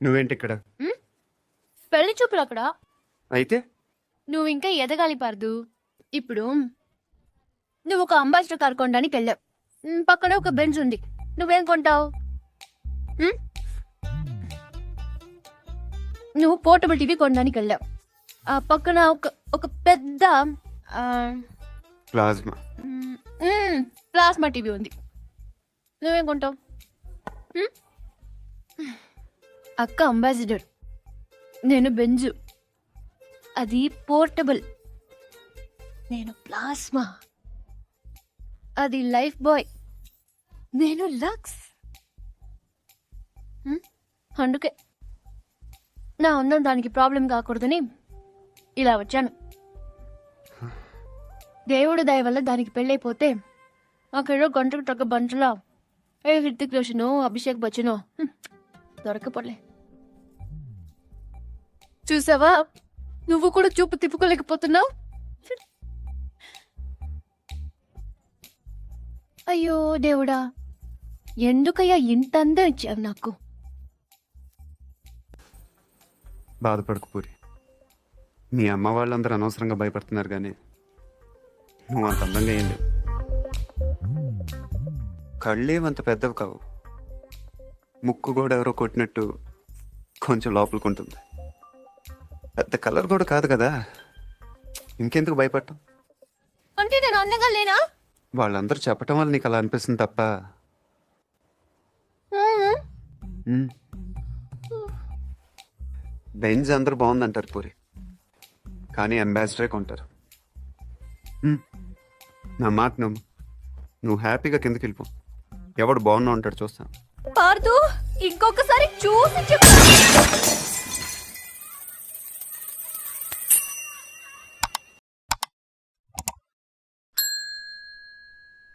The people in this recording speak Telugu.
నువ్వేంటి ఇక్కడ? పెళ్ళి చూపులు అక్కడ? అయితే? నువ్వు ఇంకా ఎదగాలి పార్దు. ఇప్పుడు నువ్వు ఒక అంబాసిడర్ కార్ కొనడానికి వెళ్ళావు. ఉమ్, పక్కనే ఒక బెంచ్ ఉంది. నువ్వేం కొంటావు? ఉమ్? నువ్వు పోర్టబుల్ టీవీ కొనడానికి వెళ్ళావు. ఆ పక్కన ఒక ఒక పెద్ద ఆ, plasma um, um, plasma TV ఉంది. నువ్వేం కొంటావు? ఉమ్? అక్క అంబాసిడర్. నేను బెంజు. అది పోర్టబుల్. నేను ప్లాస్మా. అది లైఫ్ బాయ్. నేను లక్స్. అందుకే. నా అందం దానికి ప్రాబ్లం కాకూడదని ఇలా వచ్చాను. దేవుడు దయ వల్ల దానికి పెళ్ళైపోతే అక్కడ గంటకు తగ్గ బంటలో ఏ హృతిక్ రోషను అభిషేక్ బచ్చనో దొరకపోలే చూసావా? నువ్వు కూడా చూపు తిప్పుకోలేకపోతున్నావు? అయ్యో దేవుడా ఎందుకయ్యా ఇంత అందం ఇచ్చావు నాకు? బాధపడకు పూరి. మీ అమ్మ వాళ్ళందరూ అనవసరంగా భయపడుతున్నారు కానీ నువ్వు అంత అందంగా ఏం లేవు. కళ్ళేమంత పెద్దవి కావు. ముక్కు కూడా ఎవరో కొట్టినట్టు కొంచెం లోపలికి ఉంటుంది. పెద్ద కలర్ కూడా కాదు కదా. ఇంకెందుకు భయపడటం? అంటే నేను అందంగా లేనా? వాళ్ళందరూ చెప్పటం వల్ల నీకు అలా అనిపిస్తుంది తప్ప. మ్మ్. ఉమ్. బెంజ్ అందరూ బాగుందంటారు పూరి. కానీ అంబాసిడరే కొంటారు. నా మాట నువ్వు నువ్వు హ్యాపీగా కిందకి వెళ్ళిపో. ఎవడు బాగున్నా ఉంటాడు చూస్తాను. పార్దు ఇంకొకసారి చూసి చెప్పు.